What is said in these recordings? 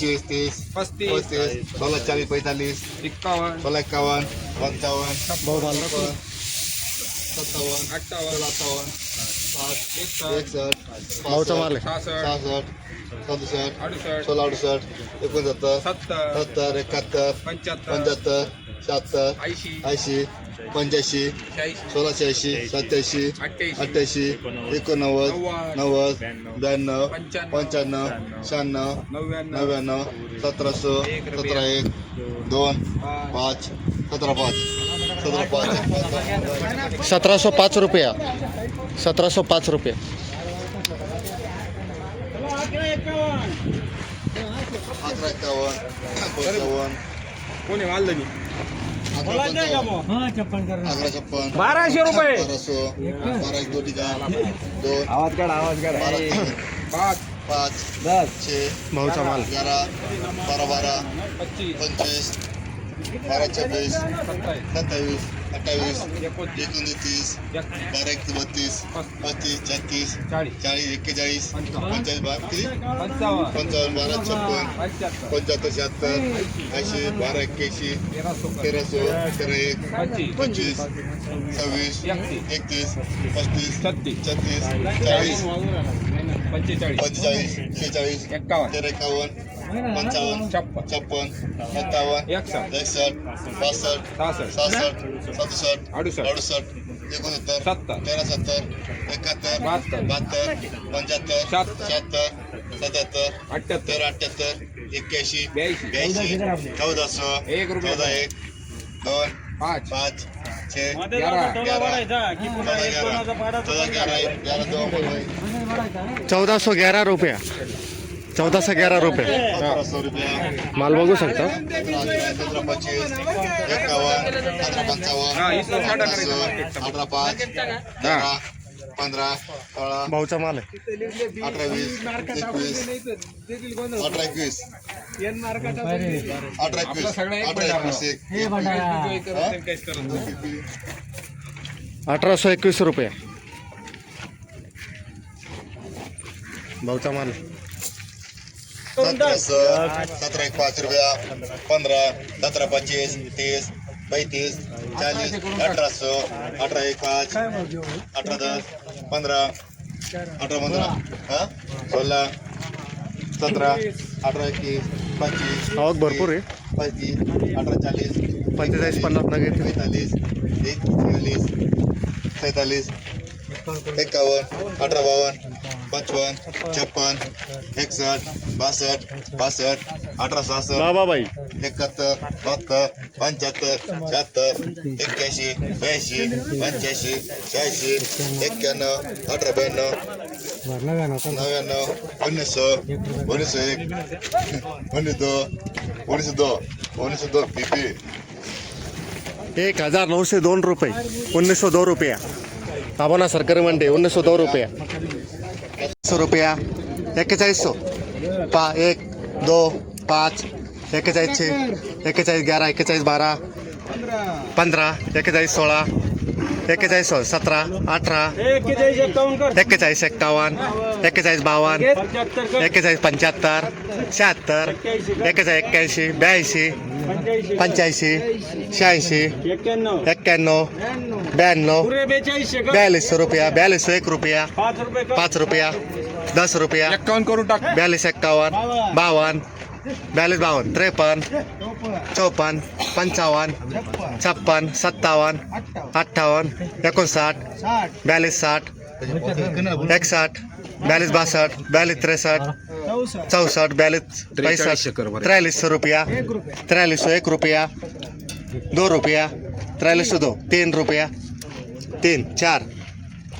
पंचवीस तीस पस्तीस पस्तीस सोळा चाळीस पैंतालीस एक्कावन्न सोळा एकावन्न पंचावन्न छप्पन्न सत्तावन्न अठ्ठावन्न अठ्ठावन्न साठ एकसष्ट एकसष्ट भाऊचा माल आहे. सहासष्ट सहासष्ट सदुसष्ट अडुसष्ट सोळा अडुसष्ट एकोणसत्तर सत्तर सत्तर एकाहत्तर पंच्याहत्तर पंच्याहत्तर शहात्तर ऐंशी ऐंशी पंच्याऐंशी. सोळाशे ऐंशी सत्याऐंशी. अठ्ठ्याऐंशी. एकोणनव्वद. नव्वद ब्याण्णव. पंच्याण्णव. शहाण्णव नव्याण्णव. सतराशे. सतरा एक दोन पाच, सतरा पाच. सतरा पाच. सतराशे पाच रुपया. सतराशे पाच रुपये. अकरा एकावन्न पंचावन्न कोणी मानलं बाराशे रुपये बाराशे बारा एक दोन ठिका दोन आवाज काढ आवाज काढ बारा तीन पाच पाच दस छे भाऊचा माल ग्यारा बारा बारा पच्चीस पंचवीस बारा छब्बीस सत्तावीस अठ्ठावीस एकोणतीस बारा एक बत्तीस पस्तीस छत्तीस चाळीस. चाळीस एक्केचाळीस. पंचाळीस बारा किती पंचावन्न बारा छप्पन पंच्याहत्तर. शहात्तर ऐंशी बारा एक्क्याऐंशी तेरा तेराशे तेरा एक पंचवीस. सव्वीस एकतीस. पस्तीस छत्तीस. चाळीस पंचेचाळीस. पंचेचाळीस शेहेचाळीस तेरा एकावन्न पंचावन्न छप्पन छप्पन सत्तावन्न एकसष्ट बासष्ट सहासष्ट. सदुसष्ट अडुसष्ट. एकोणसत्तर सत्तर. तेरा सत्तर एकाहत्तर बहात्तर. पंच्याहत्तर शहात्तर. सत्याहत्तर अठ्ठ्याहत्तर. तेरा अठ्ठ्याहत्तर एक्क्याऐंशी ब्याऐंशी. ब्याऐंशी चौदाशे एक. चौदा एक दोन पाच. पाच छे चौदा चौदा चौदा सौ ग्यारह रुपया. चौदा सौ ग्यारह रुपये माल बघू शकता पंधरा सोळा भाऊचा माल आहे अठरा वीस एकवीस अठरा एकवीस अठरा एकवीस एक अठरा. एकवीस. अठराशे एकवीस रुपये भाऊचा माल सतरा सतरा एक पाच रुपया पंधरा सतरा पंचवीस तीस पैतीस चाळीस अठराशे अठरा एक पाच अठरा दस पंधरा अठरा पंधरा हा? सोळा सतरा अठरा एकवीस पंचवीस आवक भरपूर आहे. पस्तीस अठरा चाळीस पंचेचाळीस पन्नास नग येते पैंतालीस एकचाळीस सैतालीस एकावन्न अठरा बावन्न पंचावन्न छप्पन एकसष्ट बासष्ट बासष्ट अठरा सहासष्ट बाबाबाई एकाहत्तर बहात्तर पंच्याहत्तर शहात्तर एक्क्याऐंशी ब्याऐंशी पंच्याऐंशी शहाऐंशी एक्क्याण्णव अठरा ब्याण्णव नव्याण्णव उन्नीसशे उन्नीसशे एक उन्नीस दो उन्नीस दो उन्नीस दो एक हजार नऊशे दोन रुपये उन्नीस सौ दो रुपया. आबोना सरकारी मंडी उन्नीस सौ दो रुपया. सौ रुपया एक्केचाळीस सौ. पा एक दो पाच एक्केचाळीस छे एक्केचाळीस ग्यारा एक्केचाळीस बारा पंधरा एक्केचाळीस सोळा एक्केचाळीस सोळा सतरा अठरा एक्केचाळीस एक्कावन्न एक्केचाळीस बावन्न एक्केचाळीस पंच्याहत्तर शहात्तर एक्केचाळीस एक्क्याऐंशी ब्याऐंशी पंच्याऐंशी. शहाऐंशी एक्क्याण्णव. ब्याण्णव. बयालीस रुपया बयालीस एक रुपया पाच रुपया दस रुपया एक्कावन्न करून टाक. बयालीस एक्कावन्न बावन्न बयालीस बावन्न त्रेपन्न चौपन्न पंचावन्न छप्पन सत्तावन्न अठ्ठावन्न एकोणसाठ बयालीस साठ एकसाठ बयालीस बासष्ट बयालीस त्रेसष्ट चौसष्ट बयालीस पैंसठ त्र्यालीस सौ रुपया त्र्यालीस सौ एक रुपया दो रुपया त्र्यालीस सौ दो तीन रुपया तीन चार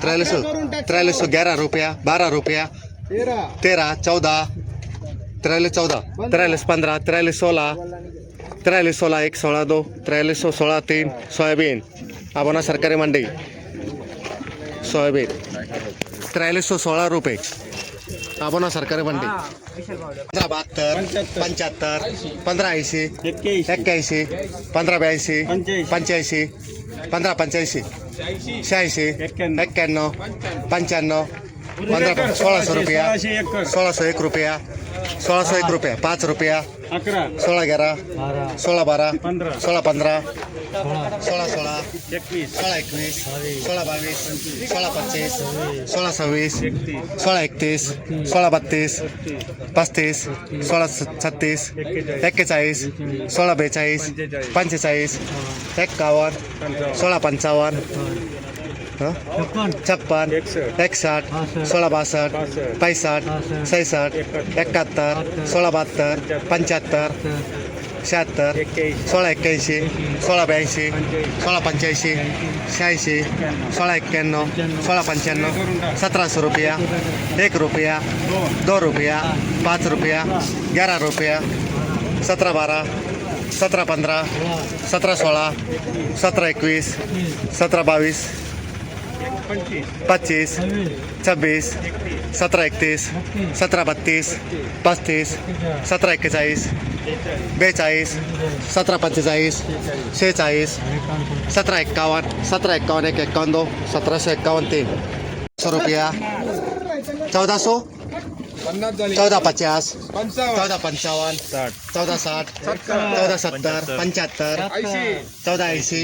त्र्यालीस सौ त्र्यालीस सौ ग्यारह रुपया बारह रुपया तेरह चौदह त्र्यालीस चौदह त्र्यालीस पंद्रह त्र्यालीस सोलह त्र्यालीस सोलह एक सोलह दो. त्र्यालीस सौ सोलह तीन. सोयाबीन. आबोना सरकारी मंडी. सोयाबीन. त्र्यालीस सौ सोळा रुपये. आबोना सरकारी मंडी. पंधरा बहात्तर पंच्याहत्तर पंधरा ऐंशी एक्क्याऐंशी. पंधरा ब्याऐंशी पंच्याऐंशी. पंधरा पंच्याऐंशी शहाऐंशी एक्क्याण्णव. पंच्याण्णव पंधरा सोळाशे रुपया सोळाशे एक रुपया. सोळाशे एक रुपया पाच रुपया अकरा. सोळा ग्यारा सोळा बारा पंधरा. सोळा पंधरा सोळा. सोळा एकवीस. सोळा एकवीस सोळा बावीस सोळा पंचवीस सोळा सव्वीस सोळा एकतीस सोळा बत्तीस पस्तीस सोळा स- छत्तीस एक्केचाळीस. सोळा बेचाळीस पंचेचाळीस. एक्कावन्न सोळा पंचावन्न? छप्पन एकसाठ सोळा बासष्ट पैसाठ सैसाठ एकाहत्तर सोळा बहात्तर पंच्याहत्तर शहात्तर सोळा एक्क्याऐंशी सोळा ब्याऐंशी सोळा पंच्याऐंशी शहाऐंशी सोळा एक्क्याण्णव सोळा पंच्याण्णव सतराशे रुपया एक रुपया दो रुपया पाच रुपया ग्यारा रुपया सतरा बारा सतरा पंधरा सतरा सोळा सतरा एकवीस सतरा बावीस पच्चीस छब्बीस सतरा एकतीस सतरा बत्तीस पस्तीस सतरा एक्केचाळीस बेचाळीस सतरा पंचेचाळीस शेहेचाळीस सतरा एक्कावन्न सतरा एक्कावन्न एक एक्कावन्न दो सतराशे एक्कावन्न तीन। सौ रुपया। चौदह सौ? पन्नास झाली. चौदह पचास. पंचावन्न. चौदह पंचावन्न. साठ. चौदह साठ. चौदह सत्तर. पंच्याहत्तर. ऐंशी. चौदा ऐंशी.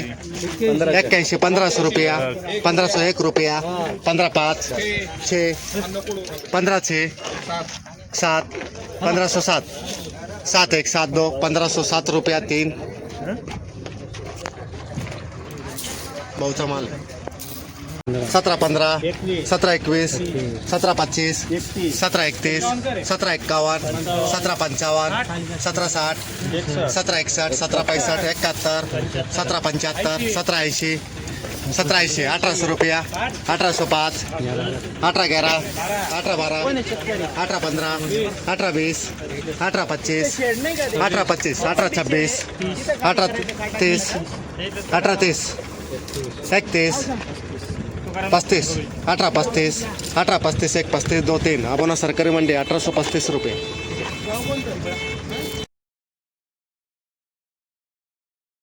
एक्क्याऐंशी. पंधराशे. रुपया. पंधराशे एक रुपया. पंधरा पाच. छे. पंधरा छे. सात. पंद्रह सौ सात. सात एक सात दो. पंद्रह सौ सात रुपया तीन. बहुचा माल. सतरा पंधरा सतरा एकवीस सतरा पच्चीस सतरा एकतीस सतरा एक्कावन्न सतरा पंचावन्न सतरा साठ सतरा एकसष्ट सतरा पैंसष्ट एकाहत्तर सतरा पंच्याहत्तर सतरा ऐंशी सतरा ऐंशी अठराशे रुपया अठराशे पाच अठरा ग्यारा अठरा बारा अठरा पंधरा अठरा बीस अठरा पच्चीस अठरा पच्चीस अठरा छब्बीस अठरा तीस अठरा तीस एकतीस पस्तीस अठरा पस्तीस अठरा पस्तीस एक पस्तीस दो तीन. अबोना सरकारी मंडी अठराशे सौ पस्तीस रुपये.